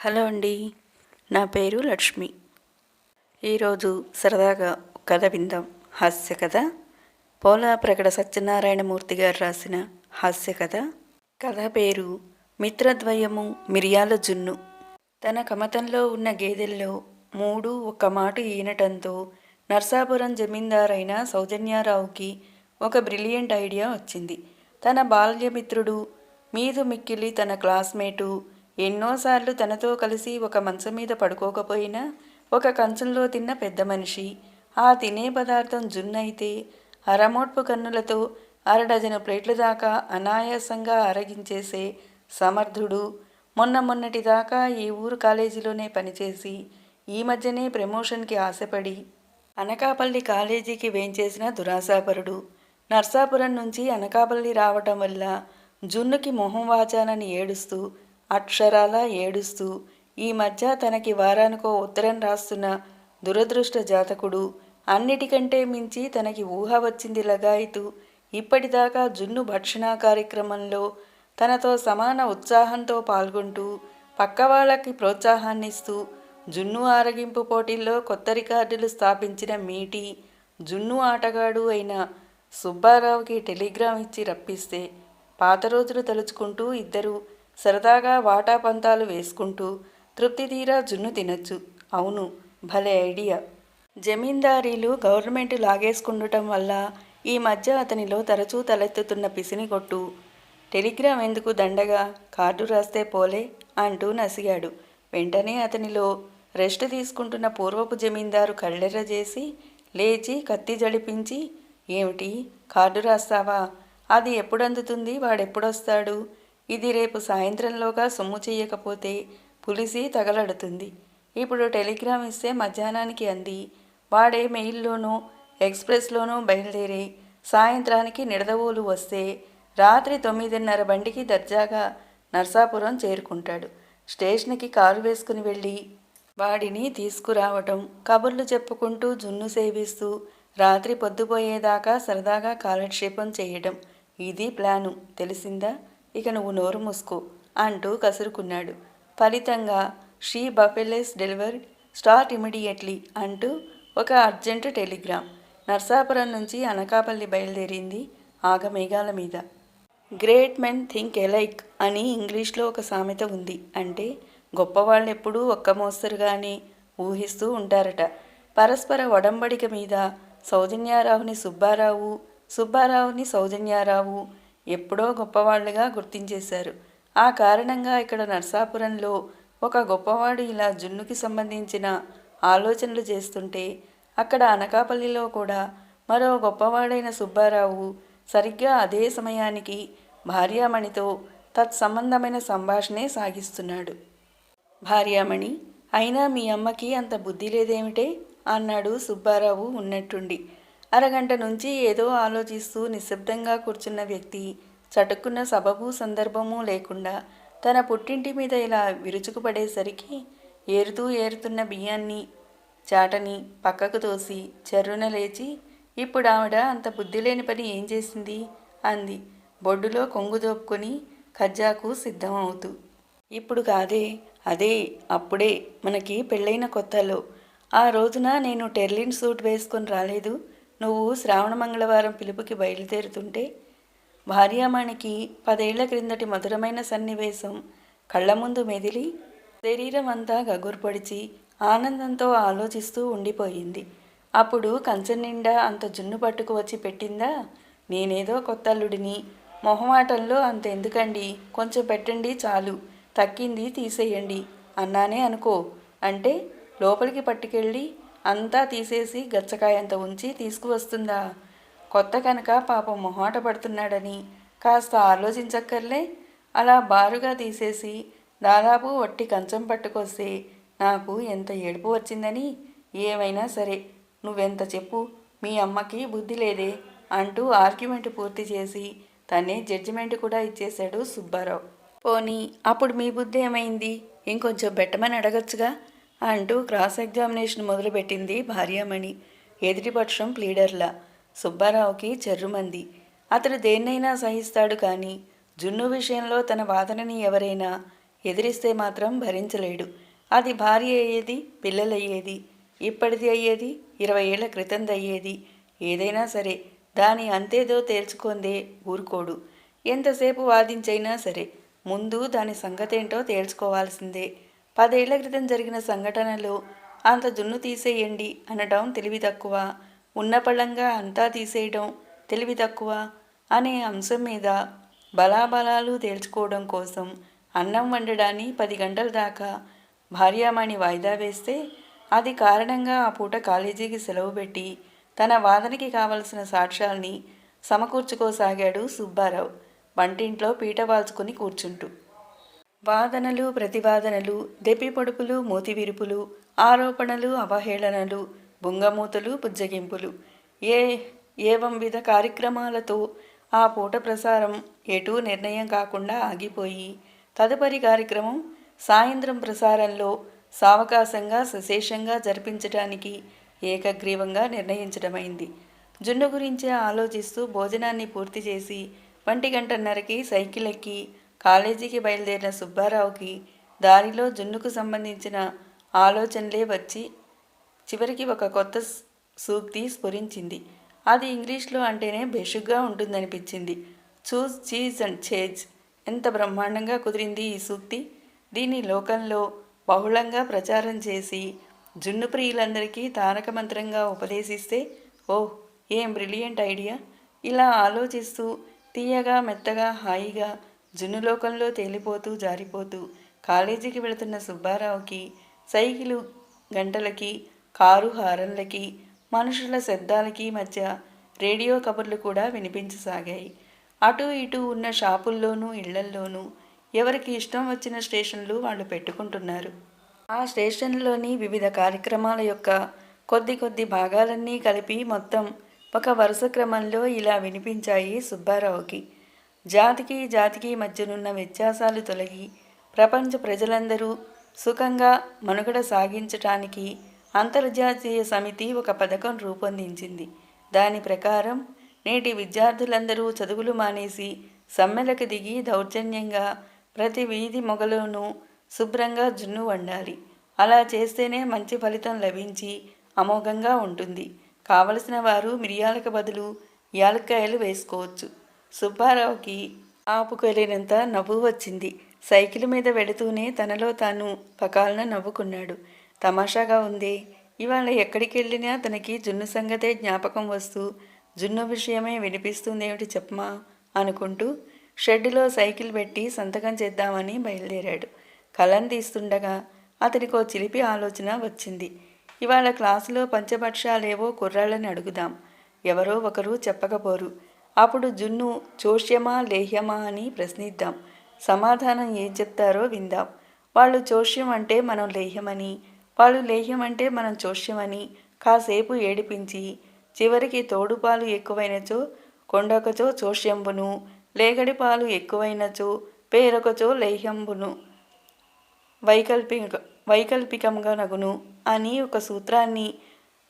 Hello అండి నా పేరు లక్ష్మి. ఈరోజు సరదాగా ఒక కథ విందాం. హాస్య కథ. పోలా ప్రకట సత్యనారాయణమూర్తి గారు రాసిన హాస్య కథ. కథ పేరు మిత్రద్వయము మిరియాల జున్ను. తన కమతంలో ఉన్న గేదెల్లో మూడు ఒక మాట ఈనటంతో నర్సాపురం జమీందారైన సౌజన్యారావుకి ఒక బ్రిలియంట్ ఐడియా వచ్చింది. తన బాల్యమిత్రుడు మీదు మిక్కిలి తన క్లాస్మేటు ఎన్నోసార్లు తనతో కలిసి ఒక మంచం మీద పడుకోకపోయినా ఒక కంచంలో తిన్న పెద్ద మనిషి. ఆ తినే పదార్థం జున్నైతే అరమోట్పు కన్నులతో అరడజను ప్లేట్ల దాకా అనాయాసంగా అరగించేసే సమర్థుడు. మొన్న మొన్నటి దాకా ఈ ఊరు కాలేజీలోనే పనిచేసి ఈ మధ్యనే ప్రమోషన్కి ఆశపడి అనకాపల్లి కాలేజీకి వేంచేసిన దురాశాపరుడు. నర్సాపురం నుంచి అనకాపల్లి రావటం వల్ల జున్నుకి మొహం వాచానని ఏడుస్తూ అక్షరాలా ఏడుస్తూ ఈ మధ్య తనకి వారానికో ఉత్తరం రాస్తున్న దురదృష్ట జాతకుడు అన్నిటికంటే మించి తనకి ఊహ వచ్చింది లగాయితూ ఇప్పటిదాకా జున్ను భక్షణ కార్యక్రమంలో తనతో సమాన ఉత్సాహంతో పాల్గొంటూ పక్క వాళ్ళకి ప్రోత్సాహాన్నిస్తూ జున్ను ఆరగింపు పోటీల్లో కొత్త రికార్డులు స్థాపించిన మీటి జున్ను ఆటగాడు అయిన సుబ్బారావుకి టెలిగ్రామ్ ఇచ్చి రప్పిస్తే పాత రోజులు తలుచుకుంటూ ఇద్దరు సరదాగా వాటా పంతాలు వేసుకుంటూ తృప్తి తీరా జున్ను తినచ్చు. అవును భలే ఐడియా. జమీందారీలు గవర్నమెంట్ లాగేసుకుండటం వల్ల ఈ మధ్య అతనిలో తరచూ తలెత్తుతున్న పిసిని కొట్టు. టెలిగ్రామ్ ఎందుకు దండగా? కార్డు రాస్తే పోలే అంటూ నసిగాడు. వెంటనే అతనిలో రెస్ట్ తీసుకుంటున్న పూర్వపు జమీందారు కళ్ళెర్ర చేసి లేచి కత్తి జడిపించి ఏమిటి? కార్డు రాస్తావా? అది ఎప్పుడు అందుతుంది వాడెప్పుడొస్తాడు? ఇది రేపు సాయంత్రంలోగా సొమ్ము చేయకపోతే పులిసి తగలడుతుంది. ఇప్పుడు టెలిగ్రామ్ ఇస్తే మధ్యాహ్నానికి అంది. వాడే మెయిల్లోనూ ఎక్స్ప్రెస్లోనూ బయలుదేరి సాయంత్రానికి నిడదవోలు వస్తే రాత్రి తొమ్మిదిన్నర బండికి దర్జాగా నర్సాపురం చేరుకుంటాడు. స్టేషన్కి కారు వేసుకుని వెళ్ళి వాడిని తీసుకురావటం కబుర్లు చెప్పుకుంటూ జున్ను సేవిస్తూ రాత్రి పొద్దుపోయేదాకా సరదాగా కాలక్షేపం చేయడం ఇది ప్లాను. తెలిసిందా? ఇక నువ్వు నోరు మూసుకో అంటూ కసురుకున్నాడు. ఫలితంగా she buffaloes delivered start immediately అంటూ ఒక అర్జెంట్ టెలిగ్రామ్ నర్సాపురం నుంచి అనకాపల్లి బయలుదేరింది ఆగమేఘాల మీద. గ్రేట్ మెన్ థింక్ ఎలైక్ అని ఇంగ్లీష్లో ఒక సామెత ఉంది అంటే గొప్పవాళ్ళు ఎప్పుడూ ఒక్క మోస్తరుగానే ఊహిస్తూ ఉంటారట. పరస్పర ఒడంబడిక మీద సౌజన్యారావుని సుబ్బారావు సుబ్బారావుని సౌజన్యారావు ఎప్పుడో గొప్పవాళ్ళుగా గుర్తించేశారు. ఆ కారణంగా ఇక్కడ నర్సాపురంలో ఒక గొప్పవాడు ఇలా జున్నుకి సంబంధించిన ఆలోచనలు చేస్తుంటే అక్కడ అనకాపల్లిలో కూడా మరో గొప్పవాడైన సుబ్బారావు సరిగ్గా అదే సమయానికి భార్యామణితో తత్సంబంధమైన సంభాషణే సాగిస్తున్నాడు. భార్యామణి అయినా మీ అమ్మకి అంత బుద్ధి లేదేమిటే? అన్నాడు సుబ్బారావు ఉన్నట్టుండి. అరగంట నుంచి ఏదో ఆలోచిస్తూ నిశ్శబ్దంగా కూర్చున్న వ్యక్తి చటుక్కున్న సబబు సందర్భము లేకుండా తన పుట్టింటి మీద ఇలా విరుచుకుపడేసరికి ఏరుతూ ఏరుతున్న బియ్యాన్ని చాటని పక్కకు తోసి చెర్రున లేచి ఇప్పుడు ఆవిడ అంత బుద్ధి లేని పని ఏం చేసింది? అంది. బొడ్డులో కొంగు దోపుకొని కజ్జాకు సిద్ధమవుతూ ఇప్పుడు కాదే అదే అప్పుడే మనకి పెళ్ళైన కొత్తలో. ఆ రోజున నేను టెర్లిన్ సూట్ వేసుకొని రాలేదు. నువ్వు శ్రావణ మంగళవారం పిలుపుకి బయలుదేరుతుంటే భార్యామణికి పదేళ్ళ క్రిందటి మధురమైన సన్నివేశం కళ్ళ ముందు మెదిలి శరీరం అంతా గగుర్పడిచి ఆనందంతో ఆలోచిస్తూ ఉండిపోయింది. అప్పుడు కంచం నిండా అంత జున్ను పట్టుకు వచ్చి పెట్టిందా? నేనేదో కొత్తల్లుడిని. మొహమాటంలో అంత ఎందుకండి కొంచెం పెట్టండి చాలు. తక్కింది తీసేయండి. అన్నానే అనుకో. అంటే లోపలికి పట్టుకెళ్ళి అంతా తీసేసి గచ్చకాయంత ఉంచి తీసుకువస్తుందా? కొత్త కనుక పాపం మొహాట పడుతున్నాడని కాస్త ఆలోచించక్కర్లే. అలా బారుగా తీసేసి దాదాపు వట్టి కంచం పట్టుకొస్తే నాకు ఎంత ఏడుపు వచ్చిందని? ఏమైనా సరే నువ్వెంత చెప్పు. మీ అమ్మకి బుద్ధి లేదే అంటూ ఆర్గ్యుమెంట్ పూర్తి చేసి తనే జడ్జిమెంట్ కూడా ఇచ్చేశాడు సుబ్బారావు. పోనీ అప్పుడు మీ బుద్ధి ఏమైంది? ఇంకొంచెం పెట్టమని అడగచ్చుగా. అంటూ క్రాస్ ఎగ్జామినేషన్ మొదలుపెట్టింది భార్యామణి. ఎదుటిపక్షం ప్లీడర్లా. సుబ్బారావుకి చెర్రుమంది. అతడు దేన్నైనా సహిస్తాడు కానీ జున్ను విషయంలో తన వాదనని ఎవరైనా ఎదిరిస్తే మాత్రం భరించలేడు. అది భార్య అయ్యేది పిల్లలయ్యేది ఇప్పటిది అయ్యేది ఇరవై ఏళ్ళ క్రితంది అయ్యేది. ఏదైనా సరే దాని అంతేదో తేల్చుకుందే ఊరుకోడు. ఎంతసేపు వాదించైనా సరే ముందు దాని సంగతేంటో తేల్చుకోవాల్సిందే. పదేళ్ళ క్రితం జరిగిన సంఘటనలో అంత జున్ను తీసేయండి అనడం తెలివి తక్కువ. ఉన్న పళ్ళంగా అంతా తీసేయడం తెలివి తక్కువ అనే అంశం మీద బలాబలాలు తేల్చుకోవడం కోసం అన్నం వండడాన్ని పది గంటల దాకా భార్యామణి వాయిదా వేస్తే అది కారణంగా ఆ పూట కాలేజీకి సెలవు పెట్టి తన వాదనకి కావలసిన సాక్ష్యాల్ని సమకూర్చుకోసాగాడు సుబ్బారావు. వంటింట్లో పీట వాల్చుకుని కూర్చుంటూ వాదనలు ప్రతివాదనలు దెప్పి పొడుపులు మూతివిరుపులు ఆరోపణలు అవహేళనలు బుంగమూతలు బుజ్జగింపులు. ఏ ఏవం విధ కార్యక్రమాలతో ఆ పూట ప్రసారం ఎటూ నిర్ణయం కాకుండా ఆగిపోయి తదుపరి కార్యక్రమం సాయంత్రం ప్రసారంలో సావకాశంగా సశేషంగా జరిపించడానికి ఏకగ్రీవంగా నిర్ణయించడమైంది జున్ను గురించే ఆలోచిస్తూ భోజనాన్ని పూర్తి చేసి ఒంటి గంటన్నరకి సైకిల్ ఎక్కి కాలేజీకి బయలుదేరిన సుబ్బారావుకి దారిలో జున్నుకు సంబంధించిన ఆలోచనలే వచ్చి చివరికి ఒక కొత్త సూక్తి స్ఫురించింది. అది ఇంగ్లీష్లో అంటేనే బెషుగ్గా ఉంటుందనిపించింది. Choose cheese and chase. ఎంత బ్రహ్మాండంగా కుదిరింది ఈ సూక్తి? దీన్ని లోకంలో బహుళంగా ప్రచారం చేసి జున్ను ప్రియులందరికీ తారక మంత్రంగా ఉపదేశిస్తే ఓహ్ ఏం బ్రిలియంట్ ఐడియా? ఇలా ఆలోచిస్తూ తీయగా మెత్తగా హాయిగా జున్నులోకంలో తేలిపోతూ జారిపోతూ కాలేజీకి వెళుతున్న సుబ్బారావుకి సైకిలు గంటలకి కారు హారన్లకి మనుషుల శబ్దాలకి మధ్య రేడియో కబుర్లు కూడా వినిపించసాగాయి. అటు ఇటు ఉన్న షాపుల్లోనూ ఇళ్ళల్లోనూ ఎవరికి ఇష్టం వచ్చిన స్టేషన్లు వాళ్ళు పెట్టుకుంటున్నారు. ఆ స్టేషన్లోని వివిధ కార్యక్రమాల యొక్క కొద్ది కొద్ది భాగాలన్నీ కలిపి మొత్తం ఒక వరుస క్రమంలో ఇలా వినిపించాయి సుబ్బారావుకి. జాతికి జాతికి మధ్యనున్న వ్యత్యాసాలు తొలగి ప్రపంచ ప్రజలందరూ సుఖంగా మనుగడ సాగించటానికి అంతర్జాతీయ సమితి ఒక పథకం రూపొందించింది. దాని ప్రకారం నేటి విద్యార్థులందరూ చదువులు మానేసి సమ్మెలకు దిగి దౌర్జన్యంగా ప్రతి వీధి మొగలోనూ శుభ్రంగా జున్ను వండాలి. అలా చేస్తేనే మంచి ఫలితం లభించి అమోఘంగా ఉంటుంది. కావలసిన వారు మిరియాలకు బదులు యాలక్కాయలు వేసుకోవచ్చు. సుబ్బారావుకి ఆపుకోలేనంత నవ్వు వచ్చింది. సైకిల్ మీద వెళుతూనే తనలో తాను పకాలన నవ్వుకున్నాడు. తమాషాగా ఉంది. ఇవాళ ఎక్కడికి వెళ్ళినా తనకి జున్ను సంగతే జ్ఞాపకం వస్తూ జున్ను విషయమే వినిపిస్తుందేమిటి చెప్పమా అనుకుంటూ షెడ్డులో సైకిల్ పెట్టి సంతకం చేద్దామని బయలుదేరాడు. కలం తీస్తుండగా అతనికో చిలిపి ఆలోచన వచ్చింది. ఇవాళ క్లాసులో పంచపక్షాలేవో కుర్రాళ్ళని అడుగుదాం. ఎవరో ఒకరు చెప్పకపోరు. అప్పుడు జున్ను చోష్యమా లేహ్యమా అని ప్రశ్నిద్దాం. సమాధానం ఏం చెప్తారో విందాం. వాళ్ళు చోష్యం అంటే మనం లేహ్యమని వాళ్ళు లేహ్యం అంటే మనం చోష్యమని కాసేపు ఏడిపించి చివరికి తోడుపాలు ఎక్కువైనచో కొండొకచో చోష్యంబును లేగడి పాలు ఎక్కువైనచో పేరొకచో లేహ్యంబును వైకల్పిక వైకల్పికంగా నగును అని ఒక సూత్రాన్ని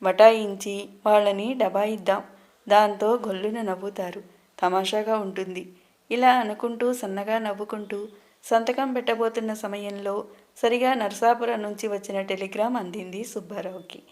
బటాయించి వాళ్ళని డబాయిద్దాం దాంతో గొల్లున నవ్వుతారు. తమాషాగా ఉంటుంది. ఇలా అనుకుంటూ సన్నగా నవ్వుకుంటూ సంతకం పెట్టబోతున్న సమయంలో సరిగా నర్సాపురం నుంచి వచ్చిన టెలిగ్రామ్ అందింది సుబ్బారావుకి.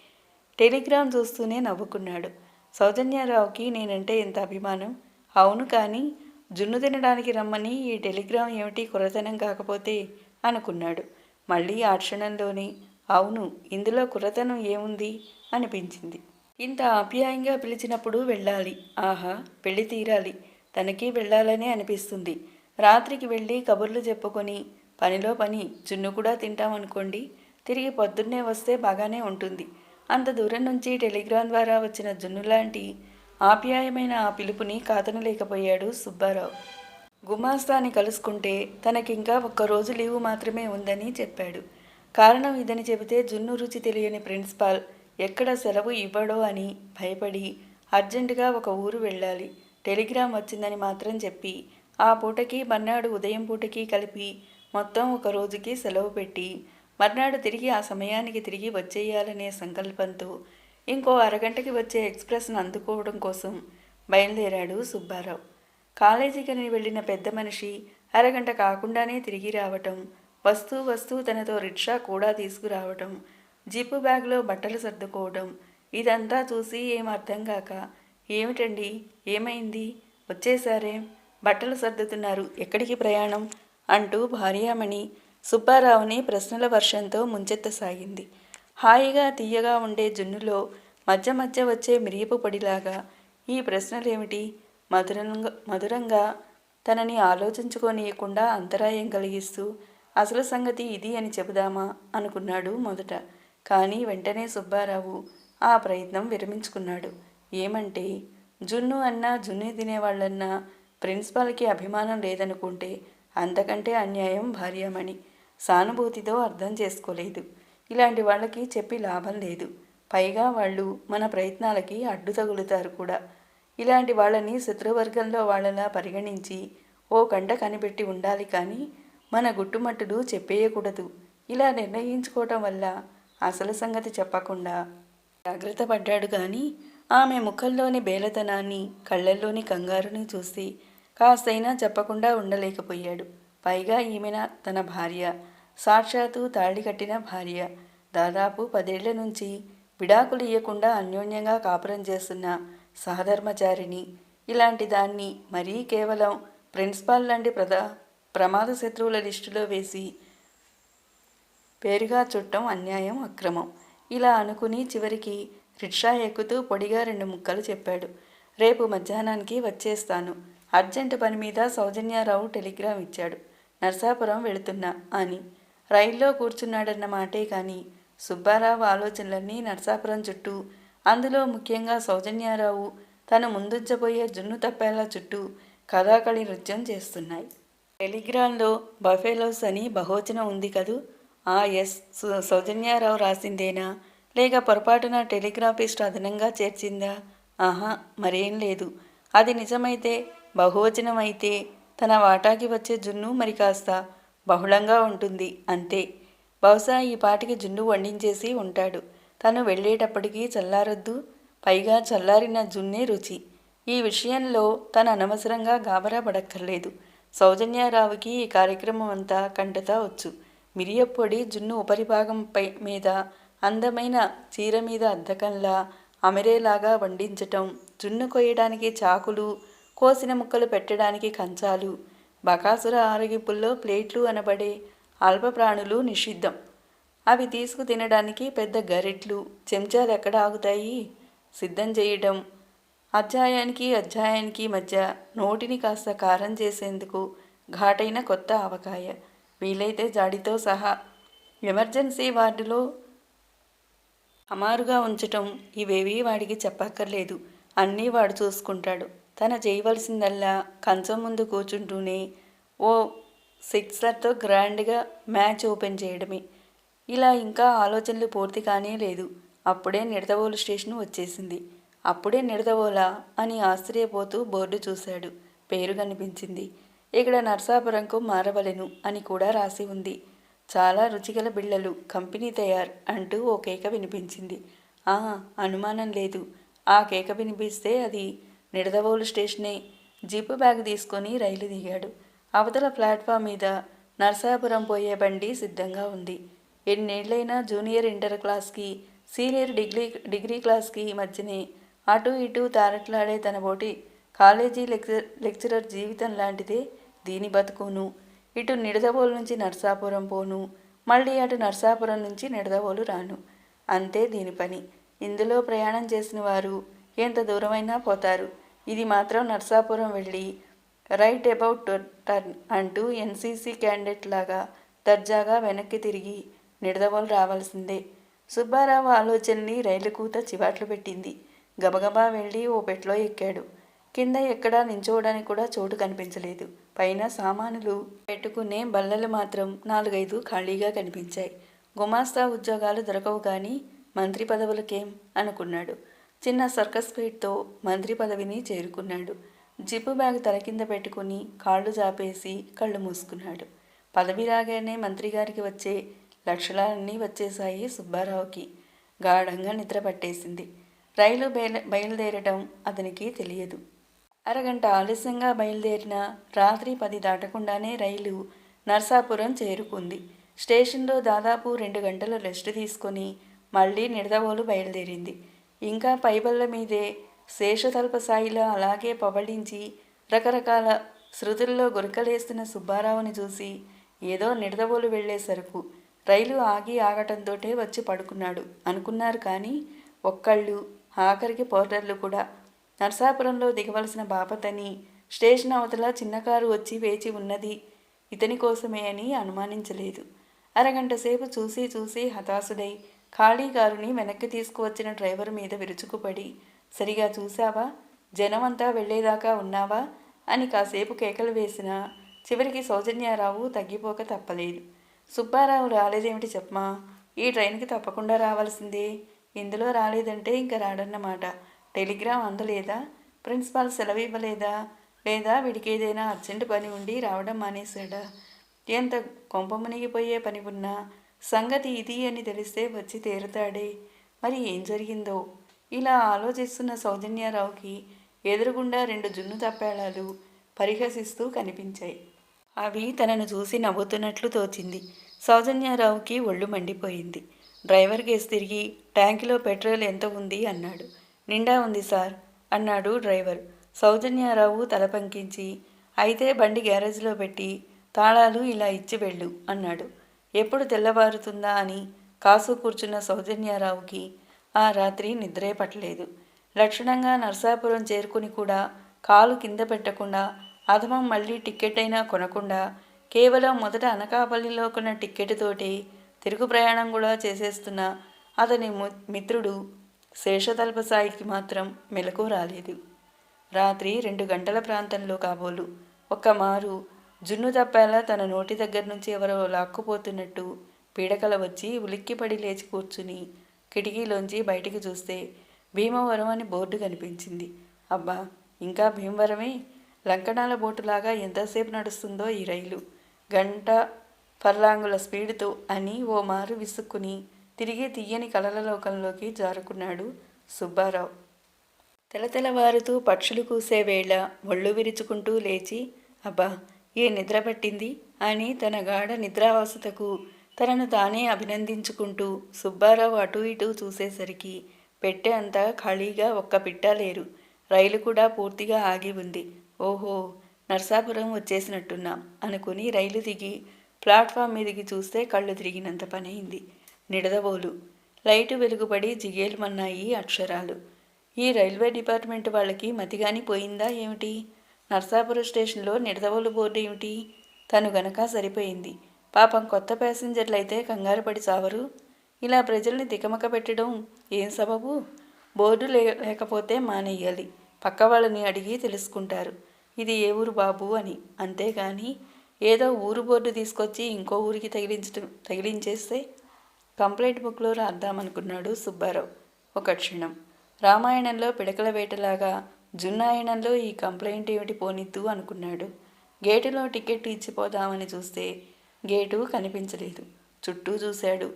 టెలిగ్రామ్ చూస్తూనే నవ్వుకున్నాడు. సౌజన్యారావుకి నేనంటే ఎంత అభిమానం? అవును కానీ జున్ను తినడానికి రమ్మని ఈ టెలిగ్రామ్ ఏమిటి కురతనం కాకపోతే? అనుకున్నాడు. మళ్ళీ ఆ క్షణంలోనే అవును ఇందులో కురతనం ఏముంది? అనిపించింది. ఇంత ఆప్యాయంగా పిలిచినప్పుడు వెళ్ళాలి. ఆహా పెళ్ళి తీరాలి. తనకి వెళ్ళాలనే అనిపిస్తుంది. రాత్రికి వెళ్ళి కబుర్లు చెప్పుకొని పనిలో పని జున్ను కూడా తింటామనుకోండి తిరిగి పొద్దున్నే వస్తే బాగానే ఉంటుంది. అంత దూరం నుంచి టెలిగ్రామ్ ద్వారా వచ్చిన జున్ను లాంటి ఆప్యాయమైన ఆ పిలుపుని కాదనలేకపోయాడు సుబ్బారావు. గుమాస్తాని కలుసుకుంటే తనకింకా ఒక్కరోజు లీవు మాత్రమే ఉందని చెప్పాడు. కారణం ఇదని చెబితే జున్ను రుచి తెలియని ప్రిన్సిపాల్ ఎక్కడ సెలవు ఇవ్వడో అని భయపడి అర్జెంటుగా ఒక ఊరు వెళ్ళాలి. టెలిగ్రామ్ వచ్చిందని మాత్రం చెప్పి ఆ పూటకి మర్నాడు ఉదయం పూటకి కలిపి మొత్తం ఒక రోజుకి సెలవు పెట్టి మర్నాడు తిరిగి ఆ సమయానికి తిరిగి వచ్చేయాలనే సంకల్పంతో ఇంకో అరగంటకి వచ్చే ఎక్స్ప్రెస్ను అందుకోవడం కోసం బయలుదేరాడు సుబ్బారావు. కాలేజీకి వెళ్ళిన పెద్ద మనిషి అరగంట కాకుండానే తిరిగి రావటం వస్తూ వస్తూ తనతో రిక్షా కూడా తీసుకురావటం జిప్పు బ్యాగ్లో బట్టలు సర్దుకోవడం ఇదంతా చూసి ఏం అర్థం కాక ఏమిటండి? ఏమైంది? వచ్చేసారే. బట్టలు సర్దుతున్నారు. ఎక్కడికి ప్రయాణం? అంటూ భార్యామణి సుబ్బారావుని ప్రశ్నల వర్షంతో ముంచెత్తసాగింది. హాయిగా తీయగా ఉండే జున్నులో మధ్య మధ్య వచ్చే మిరియపు పొడిలాగా ఈ ప్రశ్నలేమిటి? మధురంగా మధురంగా తనని ఆలోచించుకోనీయకుండా అంతరాయం కలిగిస్తూ అసలు సంగతి ఇది అని చెబుదామా? అనుకున్నాడు మొదట. కానీ వెంటనే సుబ్బారావు ఆ ప్రయత్నం విరమించుకున్నాడు. ఏమంటే జున్ను అన్నా జున్ను తినేవాళ్ళన్నా ప్రిన్సిపాల్కి అభిమానం లేదనుకుంటే అంతకంటే అన్యాయం భార్యమని సానుభూతితో అర్థం చేసుకోలేదు. ఇలాంటి వాళ్ళకి చెప్పి లాభం లేదు. పైగా వాళ్ళు మన ప్రయత్నాలకి అడ్డు తగులుతారు కూడా. ఇలాంటి వాళ్ళని శత్రువర్గంలో వాళ్ళలా పరిగణించి ఓ కంట కనిపెట్టి ఉండాలి కానీ మన గుట్టుమట్టుడు చెప్పేయకూడదు. ఇలా నిర్ణయించుకోవటం వల్ల అసలు సంగతి చెప్పకుండా జాగ్రత్త పడ్డాడు కానీ ఆమె ముఖంలోని బేలతనాన్ని కళ్ళల్లోని కంగారుని చూసి కాస్తైనా చెప్పకుండా ఉండలేకపోయాడు. పైగా ఈమెన తన భార్య సాక్షాత్తు తాళి కట్టిన భార్య. దాదాపు పదేళ్ళ నుంచి విడాకులు ఇవ్వకుండా అన్యోన్యంగా కాపురం చేస్తున్న సహధర్మచారిని ఇలాంటి దాన్ని మరీ కేవలం ప్రిన్సిపాల్ లాంటి ప్రదా ప్రమాద శత్రువుల లిస్టులో వేసి పేరుగా చుట్టం అన్యాయం అక్రమం. ఇలా అనుకుని చివరికి రిక్షా ఎక్కుతూ పొడిగా రెండు ముక్కలు చెప్పాడు. రేపు మధ్యాహ్నానికి వచ్చేస్తాను. అర్జెంటు పని మీద సౌజన్యారావు టెలిగ్రామ్ ఇచ్చాడు. నర్సాపురం వెళుతున్నా అని. రైల్లో కూర్చున్నాడన్న మాటే కానీ సుబ్బారావు ఆలోచనలన్నీ నర్సాపురం చుట్టూ అందులో ముఖ్యంగా సౌజన్యారావు తను ముందుంచబోయే జున్ను తప్పేలా చుట్టూ కథాకళి నృత్యం చేస్తున్నాయి. టెలిగ్రామ్లో బఫేలోస్ అని బహోచనం ఉంది కదూ? ఆ ఎస్. సు- సౌజన్యారావు రాసిందేనా? లేక పొరపాటున టెలిగ్రాఫిస్ట్ అదనంగా చేర్చిందా? ఆహా మరేం లేదు. అది నిజమైతే బహువచనం అయితే తన వాటాకి వచ్చే జున్ను మరి కాస్త బహుళంగా ఉంటుంది అంతే. బహుశా ఈ పాటికి జున్ను వండించేసి ఉంటాడు. తను వెళ్ళేటప్పటికీ చల్లారొద్దు పైగా చల్లారిన జున్నే రుచి. ఈ విషయంలో తను అనవసరంగా గాబరా పడక్కర్లేదు సౌజన్యారావుకి ఈ కార్యక్రమం అంతా కంటతా వచ్చు. మిరియపొడి జున్ను ఉపరిభాగంపై మీద అందమైన చీర మీద అద్దకంలా అమెరేలాగా వండించటం జున్ను కొయ్యడానికి చాకులు కోసిన ముక్కలు పెట్టడానికి కంచాలు బకాసుర ఆరగింపుల్లో ప్లేట్లు అనబడే అల్పప్రాణులు నిషిద్ధం. అవి తీసుకు తినడానికి పెద్ద గరిట్లు చెంచాలు ఎక్కడ ఆగుతాయి? సిద్ధం చేయడం అధ్యాయానికి అధ్యాయానికి మధ్య నోటిని కాస్త కారం చేసేందుకు ఘాటైన కొత్త ఆవకాయ. వీలైతే జాడితో సహా ఎమర్జెన్సీ వార్డులో అమారుగా ఉంచటం ఇవేవీ వాడికి చెప్పక్కర్లేదు. అన్నీ వాడు చూసుకుంటాడు. తన చేయవలసిందల్లా కంచం ముందు కూర్చుంటూనే ఓ సిక్సర్తో గ్రాండ్గా మ్యాచ్ ఓపెన్ చేయడమే. ఇలా ఇంకా ఆలోచనలు పూర్తి కానే లేదు. అప్పుడే నిడదవోలు స్టేషన్ వచ్చేసింది. అప్పుడే నిడదవోలా అని ఆశ్చర్యపోతూ బోర్డు చూశాడు. పేరు కనిపించింది. ఇక్కడ నర్సాపురంకు మారవలెను అని కూడా రాసి ఉంది. చాలా రుచిగల బిళ్ళలు కంపెనీ తయారు అంటూ ఓ కేక వినిపించింది. ఆ అనుమానం లేదు. ఆ కేక వినిపిస్తే అది నిడదవోలు స్టేషనే. జీపు బ్యాగ్ తీసుకొని రైలు దిగాడు. అవతల ప్లాట్ఫామ్ మీద నర్సాపురం పోయే బండి సిద్ధంగా ఉంది. ఎన్నేళ్ళైనా జూనియర్ ఇంటర్ క్లాస్కి సీనియర్ డిగ్రీ డిగ్రీ క్లాస్కి మధ్యనే అటు ఇటు తారట్లాడే తన బోటి కాలేజీ లెక్చర్ లెక్చరర్ జీవితం లాంటిదే దీని బతుకును. ఇటు నిడదవోలు నుంచి నర్సాపురం పోను. మళ్ళీ అటు నర్సాపురం నుంచి నిడదవోలు రాను. అంతే దీని పని. ఇందులో ప్రయాణం చేసిన వారు ఎంత దూరమైనా పోతారు. ఇది మాత్రం నర్సాపురం వెళ్ళి రైట్ అబౌట్ టర్న్ అంటూ ఎన్సీసీ క్యాండిడేట్ లాగా దర్జాగా వెనక్కి తిరిగి నిడదవోలు రావాల్సిందే. సుబ్బారావు ఆలోచనని రైలు కూత చివాట్లు పెట్టింది. గబగబా వెళ్ళి ఓ పెట్లో ఎక్కాడు. కింద ఎక్కడా నించోవడానికి కూడా చోటు కనిపించలేదు. పైన సామానులు పెట్టుకునే బల్లలు మాత్రం నాలుగైదు ఖాళీగా కనిపించాయి. గుమాస్తా ఉద్యోగాలు దొరకవు కానీ మంత్రి పదవులకేం అనుకున్నాడు. చిన్న సర్కస్ పీట్తో మంత్రి పదవిని చేరుకున్నాడు. జిప్పు బ్యాగ్ తల కింద పెట్టుకుని కాళ్ళు జాపేసి కళ్ళు మూసుకున్నాడు. పదవి రాగానే మంత్రి గారికి వచ్చే లక్షణాలన్నీ వచ్చేశాయి సుబ్బారావుకి. గాఢంగా నిద్ర పట్టేసింది. రైలు బయలు బయలుదేరటం అతనికి తెలియదు. అరగంట ఆలస్యంగా బయలుదేరిన రాత్రి పది దాటకుండానే రైలు నర్సాపురం చేరుకుంది. స్టేషన్లో దాదాపు రెండు గంటలు రెస్ట్ తీసుకొని మళ్ళీ నిడదవోలు బయలుదేరింది. ఇంకా పైబల్ల మీదే శేషతల్ప సాయిలో అలాగే పవళించి రకరకాల శృతుల్లో గురకలేస్తున్న సుబ్బారావుని చూసి ఏదో నిడదవోలు వెళ్ళే సరుకు. రైలు ఆగి ఆగటంతోటే వచ్చి పడుకున్నాడు. అనుకున్నారు కానీ ఒక్కళ్ళు ఆఖరికి పోర్టర్లు కూడా నర్సాపురంలో దిగవలసిన బాపతని స్టేషన్ అవతల చిన్న కారు వచ్చి వేచి ఉన్నది ఇతని కోసమే అని అనుమానించలేదు. అరగంట సేపు చూసి చూసి హతాశుడై ఖాళీ కారుని వెనక్కి తీసుకువచ్చిన డ్రైవర్ మీద విరుచుకుపడి సరిగా చూశావా? జనమంతా వెళ్ళేదాకా ఉన్నావా? అని కాసేపు కేకలు వేసినా చివరికి సౌజన్యారావు తగ్గిపోక తప్పలేదు. సుబ్బారావు రాలేదేమిటి చెప్పమా? ఈ ట్రైన్కి తప్పకుండా రావాల్సిందే. ఇందులో రాలేదంటే ఇంకా రాడన్నమాట. టెలిగ్రామ్ అందలేదా? ప్రిన్సిపాల్ సెలవు ఇవ్వలేదా లేదా వీడికి ఏదైనా అర్జెంట్ పని ఉండి రావడం మానేశాడా? ఎంత కొంప మునిగిపోయే పని ఉన్నా సంగతి ఇది అని తెలిస్తే వచ్చి తీరుతాడే. మరి ఏం జరిగిందో? ఇలా ఆలోచిస్తున్న సౌజన్యారావుకి ఎదురుగుండా రెండు జున్ను తప్పేళాలు పరిహసిస్తూ కనిపించాయి. అవి తనను చూసి నవ్వుతున్నట్లు తోచింది. సౌజన్యారావుకి ఒళ్ళు మండిపోయింది. డ్రైవర్ కేసు తిరిగి ట్యాంకులో పెట్రోల్ ఎంత ఉంది? అన్నాడు. నిండా ఉంది సార్ అన్నాడు డ్రైవర్. సౌజన్యారావు తల పంకించి అయితే బండి గ్యారేజ్లో పెట్టి తాళాలు ఇలా ఇచ్చి వెళ్ళు అన్నాడు. ఎప్పుడు తెల్లవారుతుందా అని కాసు కూర్చున్న సౌజన్యారావుకి ఆ రాత్రి నిద్రే పట్టలేదు. లక్షణంగా నర్సాపురం చేరుకుని కూడా కాలు కింద పెట్టకుండా అధమం మళ్ళీ టిక్కెట్ అయినా కొనకుండా కేవలం మొదట అనకాపల్లిలో కొన్న టిక్కెట్ తోటి తిరుగు ప్రయాణం కూడా చేసేస్తున్న అతని మిత్రుడు శేషతల్ప సాయికి మాత్రం మెలకు రాలేదు. రాత్రి రెండు గంటల ప్రాంతంలో కాబోలు ఒక్క మారు జున్ను తప్పేలా తన నోటి దగ్గర నుంచి ఎవరో లాక్కుపోతున్నట్టు పీడకల వచ్చి ఉలిక్కిపడి లేచి కూర్చుని కిటికీలోంచి బయటికి చూస్తే భీమవరం అని బోర్డు కనిపించింది. అబ్బా ఇంకా భీమవరమే? లంకణాల బోటులాగా ఎంతసేపు నడుస్తుందో ఈ రైలు. గంట ఫర్లాంగుల స్పీడ్తో అని ఓ మారు విసుక్కుని తిరిగి తీయని కలల లోకంలోకి జారుకున్నాడు సుబ్బారావు. తెలతెలవారుతూ పక్షులు కూసే వేళ ఒళ్ళు విరుచుకుంటూ లేచి అబ్బా ఏ నిద్ర పట్టింది? అని తన గాఢ నిద్రావస్థకు తనను తానే అభినందించుకుంటూ సుబ్బారావు అటు ఇటు చూసేసరికి పెట్టె అంతా ఖాళీగా ఒక్క పిట్ట లేరు. రైలు కూడా పూర్తిగా ఆగి ఉంది. ఓహో నర్సాపురం వచ్చేసినట్టున్నాం అనుకుని రైలు దిగి ప్లాట్ఫామ్ మీదకి చూస్తే కళ్ళు తిరిగినంత పనైంది నిడదవోలు. లైటు వెలుగుబడి జిగేలుమన్నాయి అక్షరాలు. ఈ రైల్వే డిపార్ట్మెంట్ వాళ్ళకి మతిగాని పోయిందా ఏమిటి? నర్సాపురం స్టేషన్లో నిడదవోలు బోర్డు ఏమిటి? తను గనక సరిపోయింది. పాపం కొత్త ప్యాసింజర్లు అయితే కంగారు పడి సావరు ఇలా ప్రజల్ని తికమక పెట్టడం ఏం సబబు? బోర్డు లేకపోతే మానేయాలి. పక్క వాళ్ళని అడిగి తెలుసుకుంటారు. ఇది ఏ ఊరు బాబు అని. అంతేగాని ఏదో ఊరు బోర్డు తీసుకొచ్చి ఇంకో ఊరికి తగిలించడం తగిలించేస్తే కంప్లైంట్ బుక్లో రాద్దామనుకున్నాడు సుబ్బారావు. ఒక క్షణం. రామాయణంలో పిడకల వేటలాగా జున్నాయనంలో ఈ కంప్లైంట్ ఏమిటి పోనిద్దు అనుకున్నాడు. గేటులో టికెట్ ఇచ్చిపోదామని చూస్తే గేటు కనిపించలేదు. చుట్టూ చూశాడు.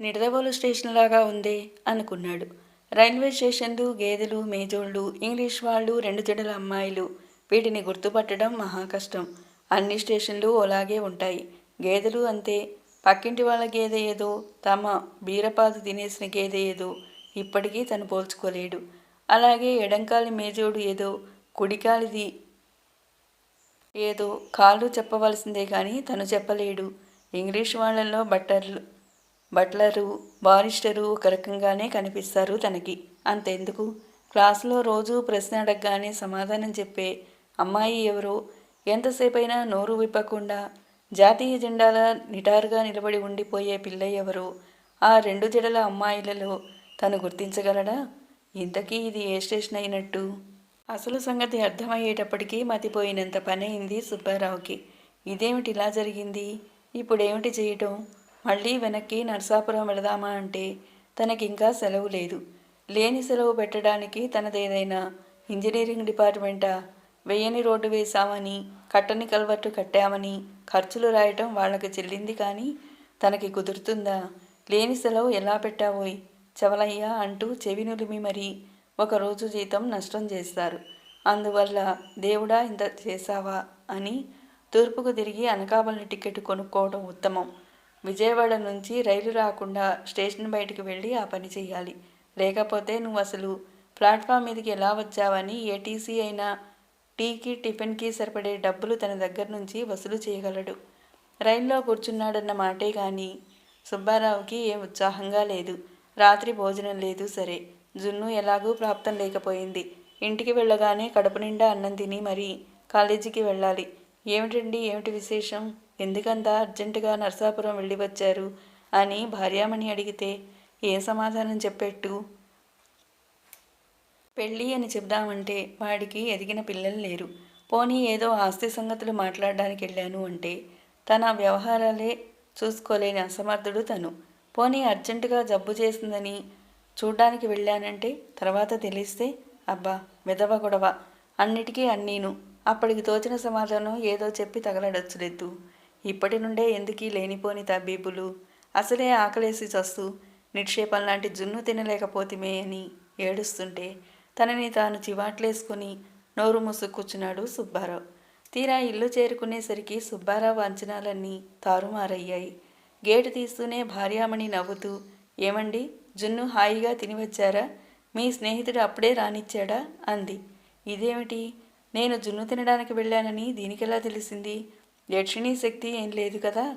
నిడదవోలు స్టేషన్ లాగా ఉందే అనుకున్నాడు. రైల్వే స్టేషన్లు గేదెలు మేజోళ్ళు ఇంగ్లీష్ వాళ్ళు రెండు జడల అమ్మాయిలు వీటిని గుర్తుపట్టడం మహా కష్టం. అన్ని స్టేషన్లు అలాగే ఉంటాయి. గేదెలు అంతే. పక్కింటి వాళ్ళ గేదె ఏదో తమ బీరపాదు తినేసిన గేదె ఏదో ఇప్పటికీ తను పోల్చుకోలేడు. అలాగే ఎడంకాలి మేజోడు ఏదో కుడికాలిది ఏదో కాళ్ళు చెప్పవలసిందే కానీ తను చెప్పలేడు. ఇంగ్లీష్ వాళ్ళల్లో బట్టర్లు బట్లరు బారిస్టరు ఒక రకంగానే కనిపిస్తారు తనకి. అంతెందుకు? క్లాసులో రోజు ప్రశ్న అడగగానే సమాధానం చెప్పే అమ్మాయి ఎవరో? ఎంతసేపైనా నోరు విప్పకుండా జాతీయ జెండాల నిటారుగా నిలబడి ఉండిపోయే పిల్ల ఎవరో? ఆ రెండు జడల అమ్మాయిలలో తను గుర్తించగలడా? ఇంతకీ ఇది ఏ స్టేషన్ అయినట్టు? అసలు సంగతి అర్థమయ్యేటప్పటికీ మతిపోయినంత పనైంది సుబ్బారావుకి. ఇదేమిటి ఇలా జరిగింది? ఇప్పుడేమిటి చేయటం? మళ్ళీ వెనక్కి నర్సాపురం వెళదామా అంటే తనకింకా సెలవు లేదు. లేని సెలవు పెట్టడానికి తనదేదైనా ఇంజనీరింగ్ డిపార్ట్మెంటా? వెయ్యని రోడ్డు వేశామని కట్టని కల్వర్టు కట్టామని ఖర్చులు రాయటం వాళ్ళకి చెల్లింది కానీ తనకి కుదురుతుందా? లేని సెలవు ఎలా పెట్టావోయ్? చవలయ్యా అంటూ చెవి నులిమి మరీ ఒకరోజు జీతం నష్టం చేస్తారు. అందువల్ల దేవుడా ఇంత చేశావా అని తూర్పుకు తిరిగి అనకాపల్లి టికెట్ కొనుక్కోవడం ఉత్తమం. విజయవాడ నుంచి రైలు రాకుండా స్టేషన్ బయటికి వెళ్ళి ఆ పని చేయాలి. లేకపోతే నువ్వు అసలు ప్లాట్ఫామ్ మీదకి ఎలా వచ్చావని ఏటీసీ అయినా టీకి టిఫిన్కి సరిపడే డబ్బులు తన దగ్గర నుంచి వసూలు చేయగలడు. రైల్లో కూర్చున్నాడన్న మాటే కానీ సుబ్బారావుకి ఏం ఉత్సాహంగా లేదు. రాత్రి భోజనం లేదు సరే. జున్ను ఎలాగూ ప్రాప్తం లేకపోయింది. ఇంటికి వెళ్ళగానే కడుపు నిండా అన్నం తిని మరీ కాలేజీకి వెళ్ళాలి. ఏమిటండి ఏమిటి విశేషం? ఎందుకంత అర్జెంటుగా నర్సాపురం వెళ్ళి వచ్చారు? అని భార్యామణి అడిగితే ఏ సమాధానం చెప్పెట్టు? పెళ్ళి అని చెప్దామంటే వాడికి ఎదిగిన పిల్లలు లేరు. పోనీ ఏదో ఆస్తి సంగతులు మాట్లాడడానికి వెళ్ళాను అంటే తన వ్యవహారాలే చూసుకోలేని అసమర్థుడు తను. పోనీ అర్జెంటుగా జబ్బు చేసిందని చూడ్డానికి వెళ్ళానంటే తర్వాత తెలిస్తే అబ్బా విధవ గొడవ. అన్నిటికీ అన్నీను. అప్పటికి తోచిన సమాధానం ఏదో చెప్పి తగలడొచ్చులెద్దు ఇప్పటి నుండే ఎందుకీ లేనిపోని తబీబులు? అసలే ఆకలేసి చస్తూ నిక్షేపం లాంటి జున్ను తినలేకపోతిమే అని ఏడుస్తుంటే తనని తాను చివాట్లేసుకుని నోరు మూసుకూర్చున్నాడు సుబ్బారావు. తీరా ఇల్లు చేరుకునేసరికి సుబ్బారావు అంచనాలన్నీ తారుమారయ్యాయి. గేటు తీస్తూనే భార్యామణి నవ్వుతూ ఏమండి జున్ను హాయిగా తిని వచ్చారా మీ స్నేహితుడు అప్పుడే రానిచ్చాడా? అంది. ఇదేమిటి? నేను జున్ను తినడానికి వెళ్ళానని దీనికెలా తెలిసింది? యక్షిణీ శక్తి ఏం లేదు కదా?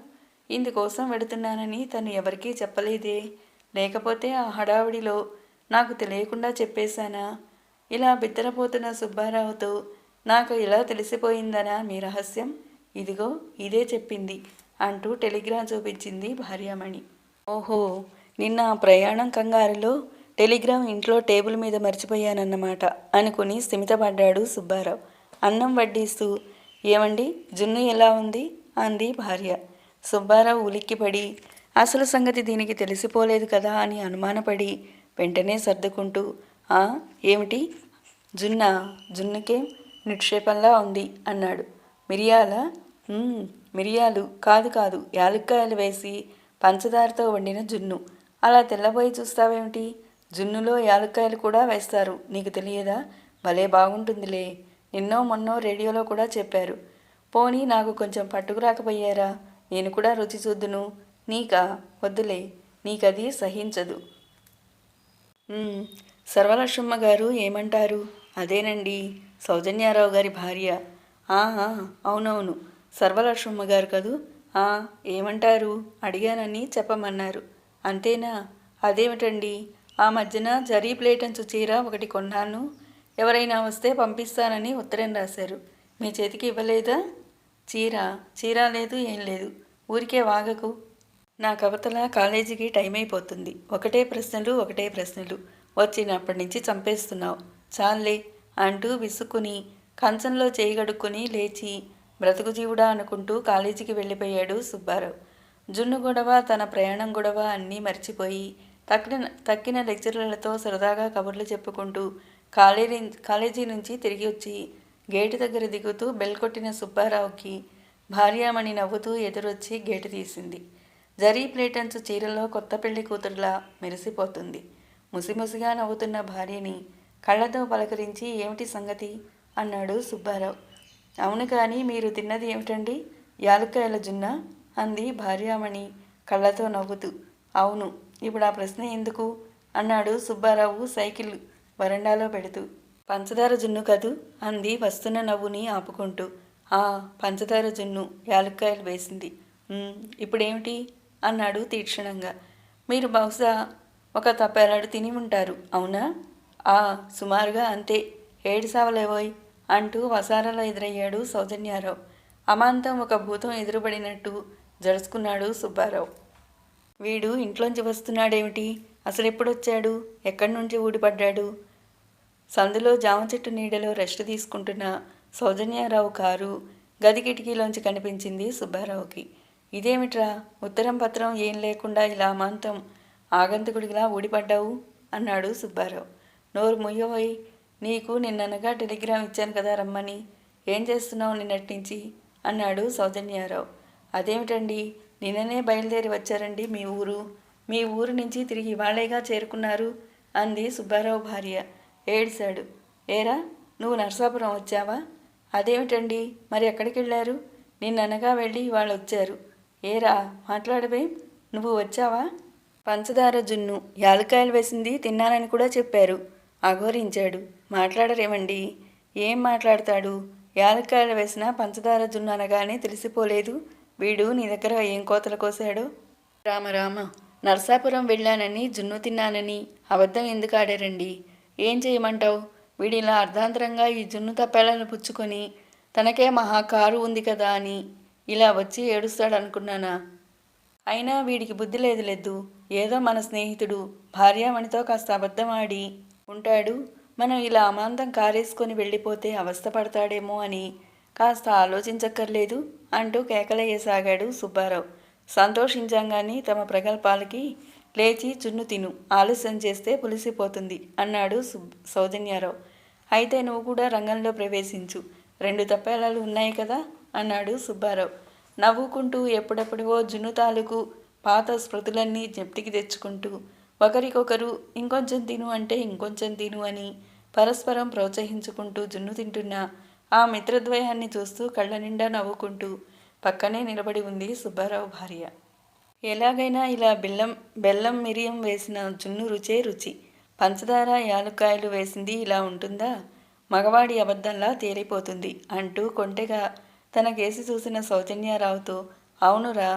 ఇందుకోసం వెడుతున్నానని తను ఎవరికీ చెప్పలేదే. లేకపోతే ఆ హడావిడిలో నాకు తెలియకుండా చెప్పేశానా? ఇలా బిత్తరపోతున్న సుబ్బారావుతో నాకు ఇలా తెలిసిపోయిందనా మీ రహస్యం? ఇదిగో ఇదే చెప్పింది అంటూ టెలిగ్రామ్ చూపించింది భార్యామణి. ఓహో నిన్న ప్రయాణం కంగారులో టెలిగ్రామ్ ఇంట్లో టేబుల్ మీద మర్చిపోయానన్నమాట అనుకుని స్థిమితపడ్డాడు సుబ్బారావు. అన్నం వడ్డిస్తూ ఏమండి జున్ను ఎలా ఉంది? అంది భార్య. సుబ్బారావు ఉలిక్కిపడి అసలు సంగతి దీనికి తెలిసిపోలేదు కదా అని అనుమానపడి వెంటనే సర్దుకుంటూ ఏమిటి? జున్న జున్నకే నిక్షేపంలా ఉంది అన్నాడు. మిరియాల? మిరియాలు కాదు కాదు యాలుక్కాయలు వేసి పంచదారతో వండిన జున్ను. అలా తెల్లబోయి చూస్తావేమిటి? జున్నులో యాలుక్కాయలు కూడా వేస్తారు నీకు తెలియదా? భలే బాగుంటుందిలే నిన్నో మొన్నో రేడియోలో కూడా చెప్పారు. పోనీ నాకు కొంచెం పట్టుకురాకపోయారా నేను కూడా రుచి చూద్దును. నీకా? వద్దులే నీకది సహించదు. సర్వలక్ష్మ గారు ఏమంటారు? అదేనండి సౌజన్యారావు గారి భార్య. అవునవును సర్వలక్ష్మ గారు కదూ? "ఆ, ఏమంటారు? అడిగానని చెప్పమన్నారు. అంతేనా? అదేమిటండి? ఆ మధ్యన జరీ ప్లేటంచు చీర ఒకటి కొన్నాను. ఎవరైనా వస్తే పంపిస్తానని ఉత్తరం రాశారు. మీ చేతికి ఇవ్వలేదా? చీర? చీర లేదు ఏం లేదు. ఊరికే వాగకు. నా కవతల కాలేజీకి టైం అయిపోతుంది. ఒకటే ప్రశ్నలు ఒకటే ప్రశ్నలు. వచ్చినప్పటి నుంచి చంపేస్తున్నావు. చాలే అంటూ విసుక్కుని కంచంలో చేయగడుక్కుని లేచి బ్రతుకు జీవుడా అనుకుంటూ కాలేజీకి వెళ్ళిపోయాడు సుబ్బారావు. జున్ను గొడవ తన ప్రయాణం గొడవ అన్నీ మర్చిపోయి తక్కిన తక్కిన లెక్చరర్లతో సరదాగా కబుర్లు చెప్పుకుంటూ కాలేజీ కాలేజీ నుంచి తిరిగి వచ్చి గేటు దగ్గర దిగుతూ బెల్ కొట్టిన సుబ్బారావుకి భార్యామణి నవ్వుతూ ఎదురొచ్చి గేటు తీసింది. జరీ ప్లేటన్స్ చీరలో కొత్త పెళ్ళి కూతురులా మెరిసిపోతుంది. ముసిముసిగా నవ్వుతున్న భార్యని కళ్ళతో పలకరించి ఏమిటి సంగతి? అన్నాడు సుబ్బారావు. అవును కానీ మీరు తిన్నది ఏమిటండి? యాలుక్కాయల జున్న? అంది భార్యామణి కళ్ళతో నవ్వుతూ. అవును ఇప్పుడు ఆ ప్రశ్న ఎందుకు? అన్నాడు సుబ్బారావు సైకిల్ వరండాలో పెడుతూ. పంచదార జున్ను కదూ? అంది వస్తున్న నవ్వుని ఆపుకుంటూ. ఆ పంచదార జున్ను యాలుక్కాయలు వేసింది. ఇప్పుడేమిటి? అన్నాడు తీక్షణంగా. మీరు బహుశా ఒక తప్పేలాడు తిని ఉంటారు. అవునా? ఆ సుమారుగా అంతే. ఏడు సావలేవోయ్ అంటూ వసారాలో ఎదురయ్యాడు సౌజన్యారావు. అమాంతం ఒక భూతం ఎదురుపడినట్టు జరుచుకున్నాడు సుబ్బారావు. వీడు ఇంట్లోంచి వస్తున్నాడేమిటి? అసలు ఎప్పుడొచ్చాడు ఎక్కడి నుంచి ఊడిపడ్డాడు? సందులో జామ చెట్టు నీడలో రెస్ట్ తీసుకుంటున్న సౌజన్యారావు కారు గది కిటికీలోంచి కనిపించింది సుబ్బారావుకి. ఇదేమిట్రా? ఉత్తరం పత్రం ఏం లేకుండా ఇలా అమాంతం ఆగంతకుడిలా ఊడిపడ్డావు? అన్నాడు సుబ్బారావు. నోరు ముయ్యబోయి నీకు నిన్ననగా టెలిగ్రామ్ ఇచ్చాను కదా రమ్మని. ఏం చేస్తున్నావు నిన్నటి నుంచి అన్నాడు సౌజన్యారావు. అదేమిటండి? నిన్ననే బయలుదేరి వచ్చారండి మీ ఊరు. మీ ఊరు నుంచి తిరిగి ఇవాళేగా చేరుకున్నారు? అంది సుబ్బారావు భార్య. ఏడిశాడు ఏరా నువ్వు నర్సాపురం వచ్చావా? అదేమిటండి? మరి ఎక్కడికి వెళ్ళారు నిన్ననగా వెళ్ళి వాళ్ళు వచ్చారు ఏరా మాట్లాడవే నువ్వు వచ్చావా? పంచదార జున్ను యాలకాయలు వేసింది తిన్నానని కూడా చెప్పారు. అఘోరించాడు. మాట్లాడరేమండి? ఏం మాట్లాడతాడు? యాలక్కాయలు వేసిన పంచదార జున్ను అనగానే తెలిసిపోలేదు. వీడు నీ దగ్గర ఏం కోతలు కోసాడు రామ రామ వెళ్ళానని జున్ను తిన్నానని అబద్ధం ఎందుకు ఆడారండి? ఏం చేయమంటావు? వీడిలా అర్ధాంతరంగా ఈ జున్ను తప్పేళ్ళను పుచ్చుకొని తనకే మహా కారు ఉంది కదా అని ఇలా వచ్చి ఏడుస్తాడనుకున్నానా? అయినా వీడికి బుద్ధి లేదు లేదు ఏదో మన స్నేహితుడు భార్యామణితో కాస్త అబద్ధమాడి ఉంటాడు. మనం ఇలా అమాంతం కారేసుకొని వెళ్ళిపోతే అవస్థపడతాడేమో అని కాస్త ఆలోచించక్కర్లేదు అంటూ కేకలయ్యసాగాడు సుబ్బారావు. సంతోషించంగాని తమ ప్రగల్పాలకి లేచి చున్ను తిను ఆలస్యం చేస్తే పులిసిపోతుంది అన్నాడు సుబ్ సౌజన్యారావు. అయితే నువ్వు కూడా రంగంలో ప్రవేశించు. రెండు తప్పేలాలు ఉన్నాయి కదా అన్నాడు సుబ్బారావు. నవ్వుకుంటూ ఎప్పుడెప్పుడో జున్ను తాలూకు పాత స్మృతులన్నీ జ్ఞప్తికి తెచ్చుకుంటూ ఒకరికొకరు ఇంకొంచెం తిను అంటే ఇంకొంచెం తిను అని పరస్పరం ప్రోత్సహించుకుంటూ జున్ను తింటున్న ఆ మిత్రద్వయాన్ని చూస్తూ కళ్ళ నిండా నవ్వుకుంటూ పక్కనే నిలబడి ఉంది సుబ్బారావు భార్య. ఎలాగైనా ఇలా బెల్లం బెల్లం మిరియం వేసిన జున్ను రుచే రుచి. పంచదార యాలుక్కాయలు వేసింది ఇలా ఉంటుందా? మగవాడి అబద్ధంలా తేలిపోతుంది అంటూ కొంటెగా తన కేసి చూసిన సౌజన్యారావుతో అవునురా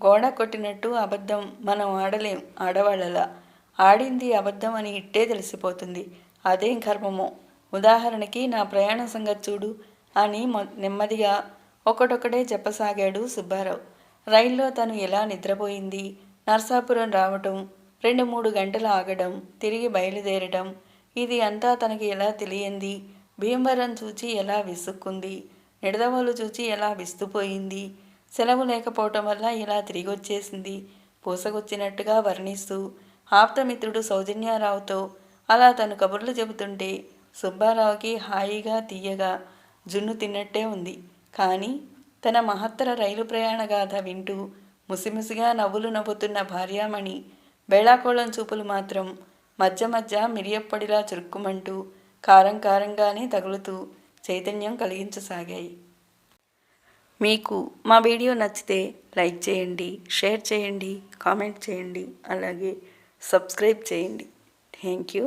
గోడ కొట్టినట్టు అబద్ధం మనం ఆడలేం ఆడవాళ్ళలా. ఆడింది అబద్ధం అని ఇట్టే తెలిసిపోతుంది. అదేం కర్మమో? ఉదాహరణకి నా ప్రయాణ సంగతి చూడు అని నెమ్మదిగా ఒకటొకటే చెప్పసాగాడు సుబ్బారావు. రైల్లో తను ఎలా నిద్రపోయింది? నర్సాపురం రావటం రెండు మూడు గంటలు ఆగడం తిరిగి బయలుదేరడం ఇది అంతా తనకి ఎలా తెలియంది? భీమవరం చూచి ఎలా విసుక్కుంది? నిడదవోలు చూచి ఎలా విస్తుపోయింది? సెలవు లేకపోవటం వల్ల ఇలా తిరిగి వచ్చేసింది పూసగొచ్చినట్టుగా వర్ణిస్తూ ఆప్తమిత్రుడు సౌజన్యారావుతో అలా తను కబుర్లు చెబుతుంటే సుబ్బారావుకి హాయిగా తీయగా జున్ను తిన్నట్టే ఉంది. కానీ తన మహత్తర రైలు ప్రయాణ గాథ వింటూ ముసిముసిగా నవ్వులు నవ్వుతున్న భార్యామణి బేళాకోళం చూపులు మాత్రం మధ్య మధ్య మిరియప్పొడిలా చురుక్కుమంటూ కారం కారంగానే తగులుతూ చైతన్యం కలిగించసాగాయి. మీకు మా వీడియో నచ్చితే లైక్ చేయండి షేర్ చేయండి కామెంట్ చేయండి అలాగే సబ్స్క్రైబ్ చేయండి. Thank you.